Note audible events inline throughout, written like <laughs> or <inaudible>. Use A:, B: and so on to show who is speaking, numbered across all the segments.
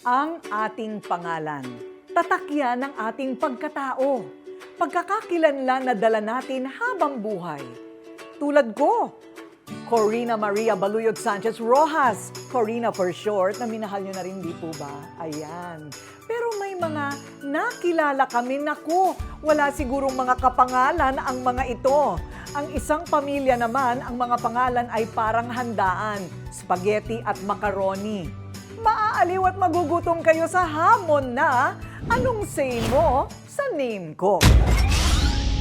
A: Ang ating pangalan, tatakyan ng ating pagkatao, pagkakakilanlan na dala natin habang buhay. Tulad ko, Corina Maria Baluyot Sanchez Rojas. Corina for short, na minahal nyo na rin, di po ba? Ayan. Pero may mga nakilala kami, naku, wala sigurong mga kapangalan ang mga ito. Ang isang pamilya naman, ang mga pangalan ay parang handaan, spaghetti at macaroni. Maaaliw at magugutom kayo sa hamon na anong say mo sa name ko.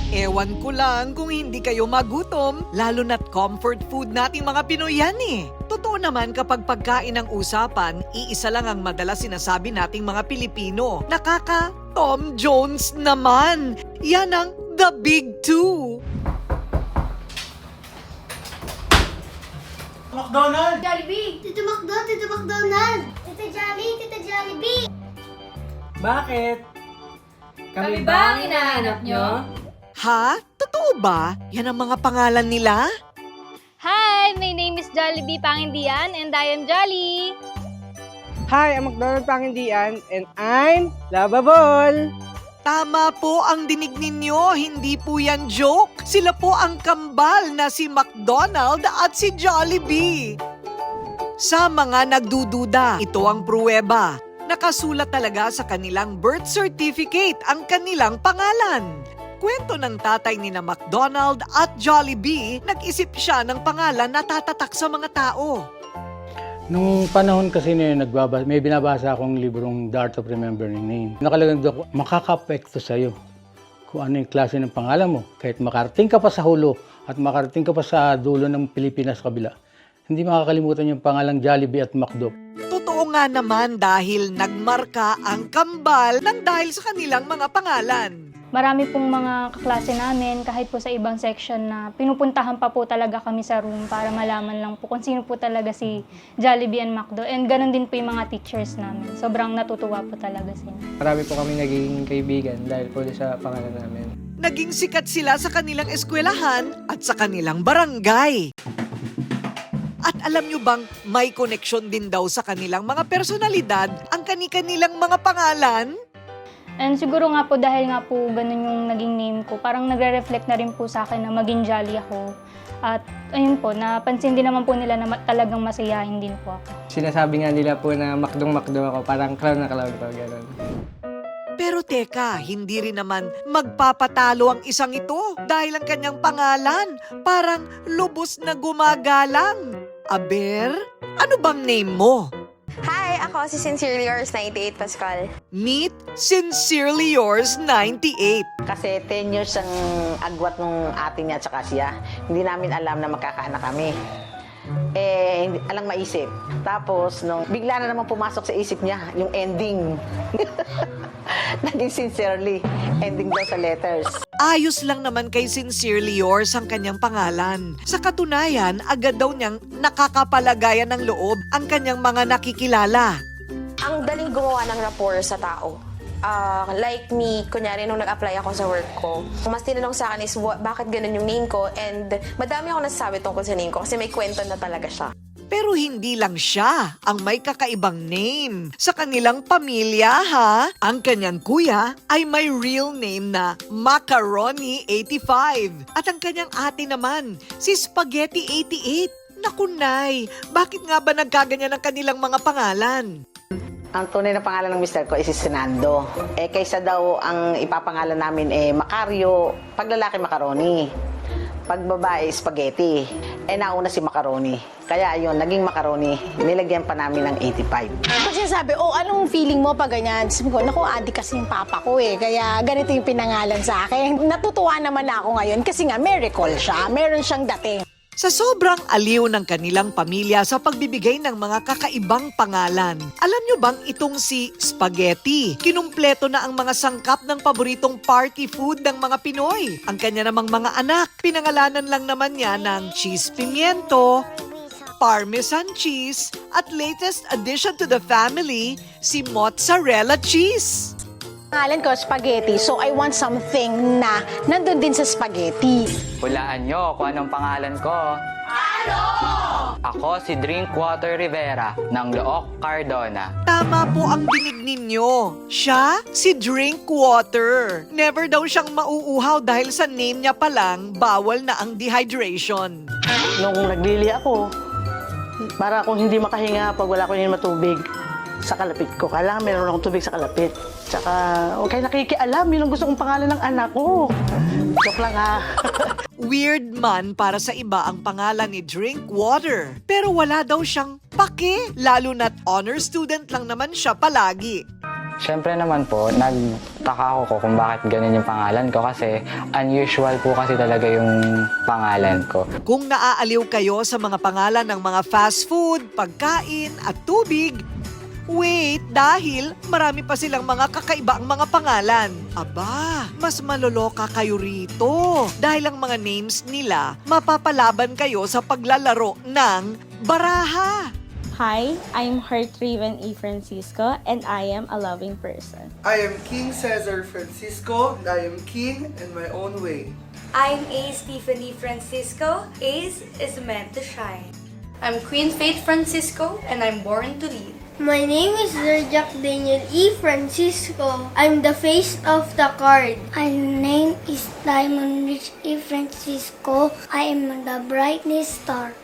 B: Ewan ko lang kung hindi kayo magutom, lalo na't comfort food nating mga Pinoy yan eh. Totoo naman kapag pagkain ang usapan, iisa lang ang madalas sinasabi nating mga Pilipino. Nakaka Tom Jones naman. Yan ang The Big Two.
C: McDonald!
D: Jollibee! Tito Macdo, Tito McDonald! Tito Jolly, Tito Jollibee!
C: Bakit?
E: Kami ba ang hinahanap nyo?
B: Ha? Totoo ba? Yan ang mga pangalan nila?
F: Hi, my name is Jollibee Pangindian and I am Jolly.
G: Hi, I'm McDonald Pangindian and I'm Lovable.
B: Tama po ang dinig ninyo, hindi po yan joke. Sila po ang kambal na si McDonald at si Jollibee. Sa mga nagdududa, ito ang pruweba. Nakasulat talaga sa kanilang birth certificate ang kanilang pangalan. Kwento ng tatay ni na McDonald at Jollibee, nag-isip siya ng pangalan na tatatak sa mga tao.
H: Nung panahon kasi na yun, nagbabasa, may binabasa akong librong The Art of Remembering Name. Nakalagay doon, makaka-apekto sa'yo kung ano yung klase ng pangalan mo. Kahit makarating ka pa sa hulo at makarating ka pa sa dulo ng Pilipinas kabila, hindi makakalimutan yung pangalang Jollibee at McDo.
B: Totoo nga naman dahil nagmarka ang kambal ng dahil sa kanilang mga pangalan.
F: Marami pong mga kaklase namin, kahit po sa ibang section na pinupuntahan pa po talaga kami sa room para malaman lang po kung sino po talaga si Jollibee and McDo. And ganun din po yung mga teachers namin. Sobrang natutuwa po talaga sila.
G: Marami po kami naging kaibigan dahil po sa pangalan namin.
B: Naging sikat sila sa kanilang eskwelahan at sa kanilang barangay. At alam nyo bang may koneksyon din daw sa kanilang mga personalidad ang kani-kanilang mga pangalan?
F: And siguro nga po dahil nga po ganun yung naging name ko, parang nagre-reflect na rin po sa akin na maging jolly ako. At ayun po, napansin din naman po nila na ma- talagang masayahin din po ako.
G: Sinasabi nga nila po na makdong makdo ako, parang clown na clown po, gano'n.
B: Pero teka, hindi rin naman magpapatalo ang isang ito dahil ang kanyang pangalan parang lubos na gumagalang. Aber, ano bang name mo?
I: Hi, ako si Sincerely Yours 98 Pascal.
B: Meet Sincerely Yours 98.
J: Kasi 10 years ang agwat nung ate niya at saka siya. Hindi namin alam na magkakaanak kami. Eh, hindi, alang maisip. Tapos, nung bigla na naman pumasok sa isip niya, yung ending. <laughs> Naging sincerely. Ending daw sa letters.
B: Ayos lang naman kay Sincerely Yours ang kanyang pangalan. Sa katunayan, agad daw niyang nakakapalagayan ng loob ang kanyang mga nakikilala.
I: Ang daling gumawa ng rapport sa tao. Ah, like me, kunyari nung nag-apply ako sa work ko, mas tinanong sa akin is bakit ganun yung name ko and madami ako nasasabi tungkol sa name ko kasi may kwento na talaga siya.
B: Pero hindi lang siya ang may kakaibang name. Sa kanilang pamilya ha, ang kanyang kuya ay may real name na Macaroni 85. At ang kanyang ate naman, si Spaghetti 88. Naku, Nay, bakit nga ba nagkaganyan ang kanilang mga pangalan?
J: Ang tunay na pangalan ng mister ko is si Sinando. Eh, kaysa daw ang ipapangalan namin eh Macario, paglalaki Macaroni. Pag babae, spaghetti. Eh, nauna si Macaroni. Kaya yun, naging Macaroni. Nilagyan pa namin ng 85.
E: Kasi sabi, oh, anong feeling mo pag ganyan? Sabi ko, naku, adik kasi yung papa ko eh. Kaya ganito yung pinangalan sa akin. Natutuwa naman ako ngayon kasi nga miracle siya. Meron siyang dating.
B: Sa sobrang aliw ng kanilang pamilya sa pagbibigay ng mga kakaibang pangalan. Alam nyo bang itong si Spaghetti? Kinumpleto na ang mga sangkap ng paboritong party food ng mga Pinoy. Ang kanya namang mga anak, pinangalanan lang naman niya ng cheese pimiento, parmesan cheese, at latest addition to the family, si mozzarella cheese.
E: Pangalan ko, spaghetti. So, I want something na nandun din sa spaghetti.
C: Hulaan nyo kung anong pangalan ko. Ano?
K: Ako si Drinkwater Rivera ng Look Cardona.
B: Tama po ang dinig ninyo. Siya, si Drinkwater. Never daw siyang mauuhaw dahil sa name niya pa lang, bawal na ang dehydration.
J: Nung naglili ako, para akong hindi makahinga pag wala ko yung matubig sa kalapit ko. Kailangan meron akong tubig sa kalapit. Tsaka, huwag kayo nakikialam. Yun ang gusto kong pangalan ng anak ko. Joke lang ha. <laughs>
B: Weird man para sa iba ang pangalan ni Drinkwater. Pero wala daw siyang pake, lalo na't honor student lang naman siya palagi.
K: Siyempre naman po, nagtaka ako ko kung bakit ganun yung pangalan ko kasi unusual po kasi talaga yung pangalan ko.
B: Kung naaaliw kayo sa mga pangalan ng mga fast food, pagkain at tubig, wait, dahil marami pa silang mga kakaiba ang mga pangalan. Aba, mas maloloka kayo rito dahil ang mga names nila mapapalaban kayo sa paglalaro ng baraha.
L: Hi, I'm Heart Raven E. Francisco, and I am a loving person.
C: I am King Cesar Francisco, and I am king in my own way.
D: I'm A. Stephanie Francisco. Ace is meant to shine.
L: I'm Queen Faith Francisco, and I'm born to lead.
D: My name is Zerjak Daniel E. Francisco. I'm the face of the card. My name is Diamond Rich E. Francisco. I am the brightest star.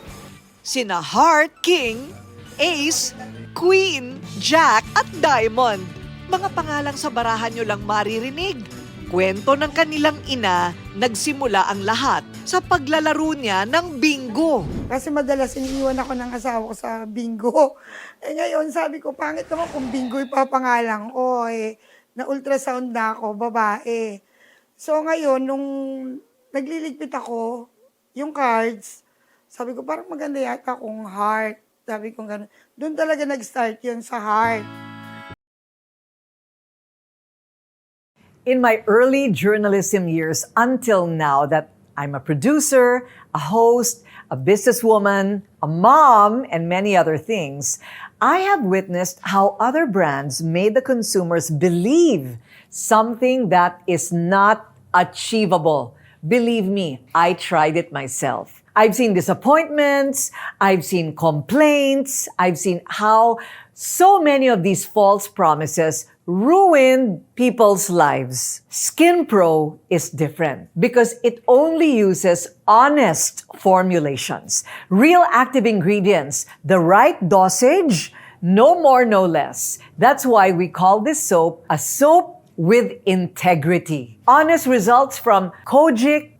B: Sina Heart, King, Ace, Queen, Jack at Diamond. Mga pangalang sa barahan nyo lang maririnig. Kwento ng kanilang ina, nagsimula ang lahat sa paglalaro niya ng bingo.
M: Kasi madalas iniiwan ako ng asawa ko sa bingo. Eh ngayon, sabi ko, pangit naman kung bingo ipapangalan ko. Eh, na-ultrasound na ako, babae. So ngayon, nung nagliligpit ako, yung cards, sabi ko, parang maganda yata kung heart. Sabi ko gano'n. Doon talaga nag-start yun sa heart.
A: in my early journalism years until now that I'm a producer, a host, a businesswoman, a mom, and many other things, I have witnessed how other brands made the consumers believe something that is not achievable. Believe me, I tried it myself. I've seen disappointments, I've seen complaints, I've seen how so many of these false promises ruined people's lives. Skin Pro is different because it only uses honest formulations, real active ingredients, the right dosage, no more, no less. That's why we call this soap a soap with integrity. Honest results from Kojic,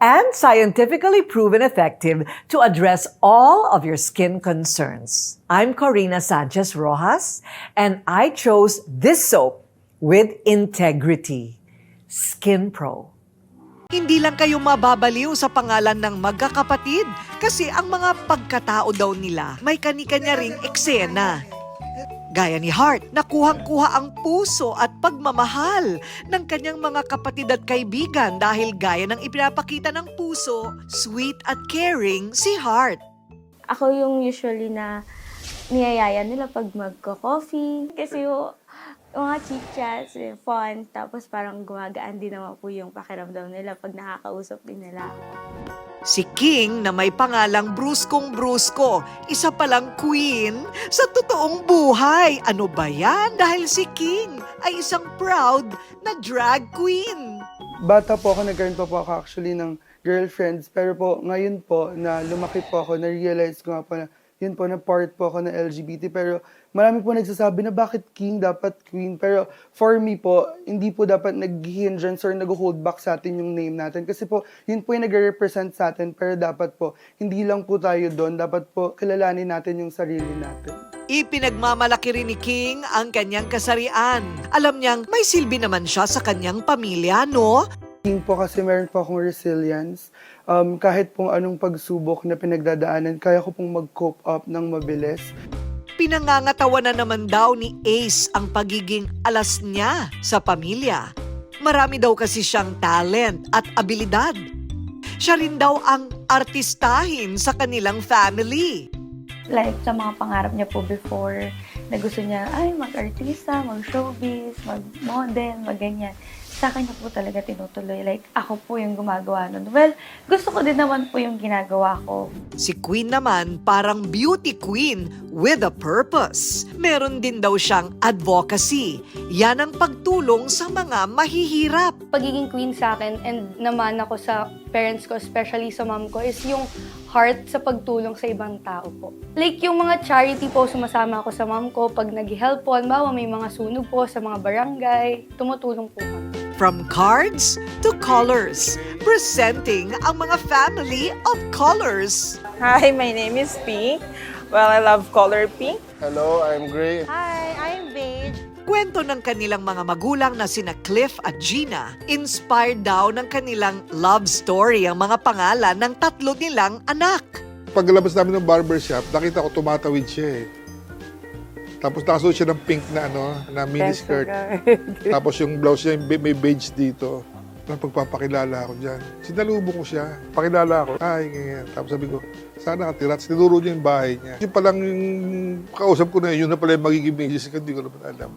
A: and scientifically proven effective to address all of your skin concerns. I'm Corina Sanchez Rojas, and I chose this soap with integrity. Skin Pro.
B: Hindi lang kayo mababaliw sa pangalan ng magkakapatid kasi ang mga pagkatao daw nila may kani-kanya ring eksena. Gaya ni Hart, nakuhang-kuha ang puso at pagmamahal ng kanyang mga kapatid at kaibigan dahil gaya ng ipinapakita ng puso, sweet at caring si Hart.
L: Ako yung usually na niyayaya nila pag magko-coffee. Kasi yung mga chit-chats, eh, fun. Tapos parang gumagaan din naman po yung pakiramdam nila pag nakakausap din nila ako.
B: Si King na may pangalang Bruskong Brusko, isa palang queen sa totoong buhay. Ano ba yan? Dahil si King ay isang proud na drag queen.
C: Bata po ako, nagkaroon pa po ako actually ng girlfriends. Pero po, ngayon po, na lumaki po ako, na-realize ko nga po na yun po, na part po ako ng LGBT. Pero marami po nagsasabi na bakit king, dapat queen. Pero for me po, hindi po dapat nag-hindrance or nag-hold back sa atin yung name natin. Kasi po, yun po yung nag-represent sa atin. Pero dapat po, hindi lang po tayo doon. Dapat po, kilalanin natin yung sarili natin.
B: Ipinagmamalaki rin ni King ang kanyang kasarian. Alam niyang may silbi naman siya sa kanyang pamilya, no?
C: King po kasi meron po akong resilience. Um, kahit pong anong pagsubok na pinagdadaanan, kaya ko pong mag-cope up ng mabilis.
B: Pinangangatawa na naman daw ni Ace ang pagiging alas niya sa pamilya. Marami daw kasi siyang talent at abilidad. Siya rin daw ang artistahin sa kanilang family.
L: Like, sa mga pangarap niya po before, na gusto niya, ay, mag-artista, mag-showbiz, mag-model, mag-ganyan. Sa akin niya po talaga tinutuloy. Like, ako po yung gumagawa nun. Well, gusto ko din naman po yung ginagawa ko.
B: Si Queen naman parang beauty queen with a purpose. Meron din daw siyang advocacy. Yan ang pagtulong sa mga mahihirap.
F: Pagiging queen sa akin and naman ako sa parents ko, especially sa mom ko, is yung heart sa pagtulong sa ibang tao po. Like yung mga charity po, sumasama ako sa mom ko pag nag-help po. Bawa may mga sunog po sa mga barangay, tumutulong po kami.
B: From cards to colors, presenting ang mga family of colors.
N: Hi, my name is Pink. Well, I love color pink.
C: Hello, I'm Gray.
E: Hi, I'm Beige.
B: Kwento ng kanilang mga magulang na sina Cliff at Gina, inspired daw ng kanilang love story ang mga pangalan ng tatlo nilang anak.
O: Paglabas namin ng barbershop, nakita ko tumatawid siya eh. Tapos nakasuot siya ng pink na ano, na miniskirt. <laughs> Tapos yung blouse niya may, beige dito. Nang pagpapakilala ako dyan. Sinalubong ko siya. Pakilala ako. Ay, ganyan. Tapos sabi ko, sana katira. Tapos tinuro niya yung bahay niya. Yung palang yung kausap ko na yun, yun na pala yung magiging misis ko. Hindi ko naman alam.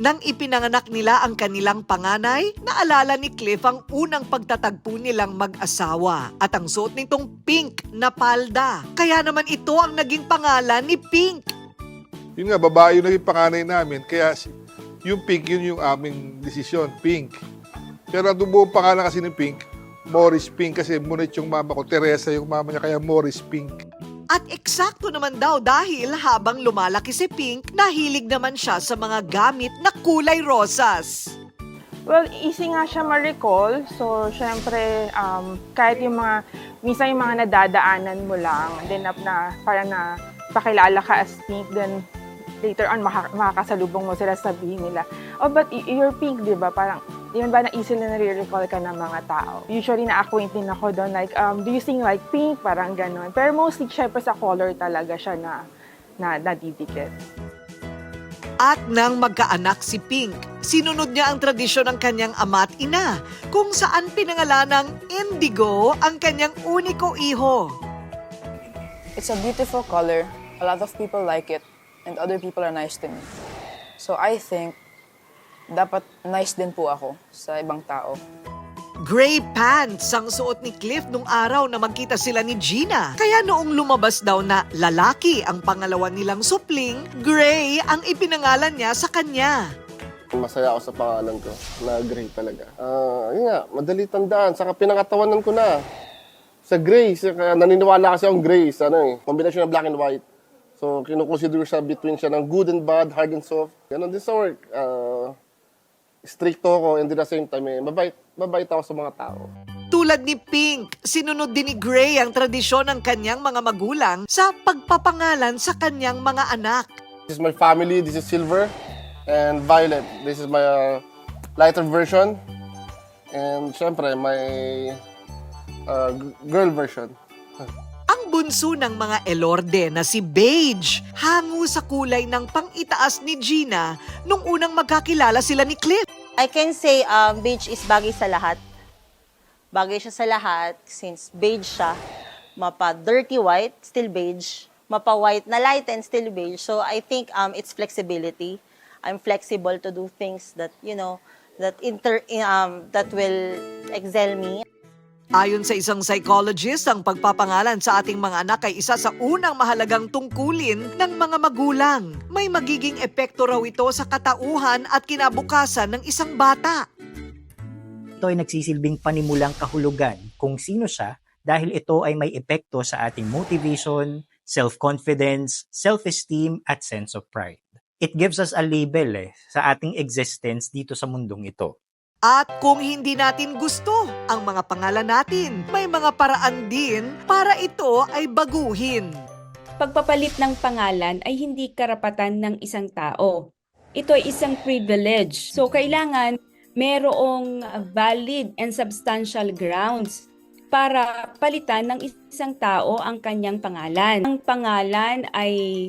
B: Nang ipinanganak nila ang kanilang panganay, naalala ni Cliff ang unang pagtatagpo nilang mag-asawa at ang suot nitong pink na palda. Kaya naman ito ang naging pangalan ni Pink.
O: Yun nga, babae yung naging panganay namin. Kaya si- yung pink, yun yung aming desisyon, pink. Pero ang buong pangalan kasi ni Pink, Morris Pink kasi munit yung mama ko, Teresa yung mama niya, kaya Morris Pink.
B: At eksakto naman daw dahil habang lumalaki si Pink, nahilig naman siya sa mga gamit na kulay rosas.
N: Well, easy nga siya ma-recall. So, syempre, um, kahit yung mga, minsan yung mga nadadaanan mo lang, then up na, parang na pakilala ka as pink, then later on, maka- makakasalubong mo sila sabihin nila, oh, but you're pink, di ba? Parang, yun ba na easily na-recall ka ng mga tao. Usually, na-acquaint din ako doon, like, um, do you sing like pink? Parang ganon. Pero mostly, syempre, sa color talaga siya na, na nadidikit.
B: At nang magkaanak si Pink, sinunod niya ang tradisyon ng kanyang ama at ina, kung saan pinangalan ng Indigo ang kanyang uniko iho.
P: It's a beautiful color. A lot of people like it, and other people are nice to me. So I think dapat nice din po ako sa ibang tao.
B: Gray pants ang suot ni Cliff nung araw na magkita sila ni Gina. Kaya noong lumabas daw na lalaki ang pangalawa nilang supling, Gray ang ipinangalan niya sa kanya.
Q: Masaya ako sa pangalan ko, na Gray talaga. Ah, yun nga, madali tandaan. Saka pinangatawanan ko na. Sa Gray, sa- kaya naniniwala kasi akong Gray, sa ano eh, combination ng black and white. So, kinukonsider siya between siya ng good and bad, hard and soft. Ganon din sa work. Ah, stricto ako and at the same time, eh, mabait, mabait ako sa mga tao.
B: Tulad ni Pink, sinunod din ni Gray ang tradisyon ng kanyang mga magulang sa pagpapangalan sa kanyang mga anak.
Q: This is my family, this is Silver, and Violet. This is my uh, lighter version. And syempre, my uh, girl version. <laughs>
B: Bunso ng mga Elorde na si Beige, hango sa kulay ng pang-itaas ni Gina nung unang magkakilala sila ni Cliff.
R: I can say um, beige is bagay sa lahat. Bagay siya sa lahat since beige siya. Mapa dirty white, still beige. Mapa white na light and still beige. So I think um, it's flexibility. I'm flexible to do things that, you know, that inter um, that will excel me.
B: Ayon sa isang psychologist, ang pagpapangalan sa ating mga anak ay isa sa unang mahalagang tungkulin ng mga magulang. May magiging epekto raw ito sa katauhan at kinabukasan ng isang bata.
S: Ito ay nagsisilbing panimulang kahulugan kung sino siya dahil ito ay may epekto sa ating motivation, self-confidence, self-esteem at sense of pride. It gives us a label eh, sa ating existence dito sa mundong ito.
B: At kung hindi natin gusto ang mga pangalan natin, may mga paraan din para ito ay baguhin.
T: Pagpapalit ng pangalan ay hindi karapatan ng isang tao. Ito ay isang privilege. So kailangan merong valid and substantial grounds para palitan ng isang tao ang kanyang pangalan. Ang pangalan ay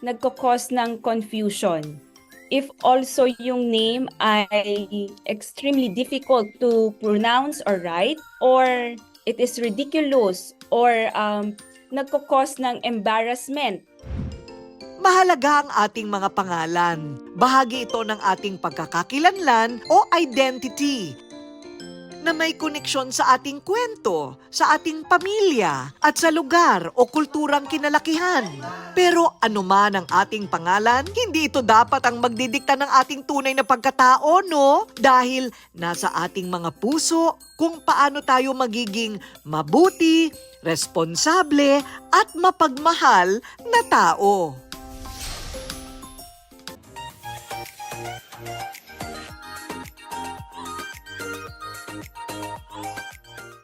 T: nagkakos ng confusion. If also yung name ay extremely difficult to pronounce or write, or it is ridiculous, or um, nagkakos ng embarrassment
B: Mahalaga ang ating mga pangalan. Bahagi ito ng ating pagkakakilanlan o identity na may koneksyon sa ating kwento, sa ating pamilya, at sa lugar o kulturang kinalakihan. Pero anuman ang ating pangalan, hindi ito dapat ang magdidikta ng ating tunay na pagkatao, no? Dahil nasa ating mga puso kung paano tayo magiging mabuti, responsable, at mapagmahal na tao.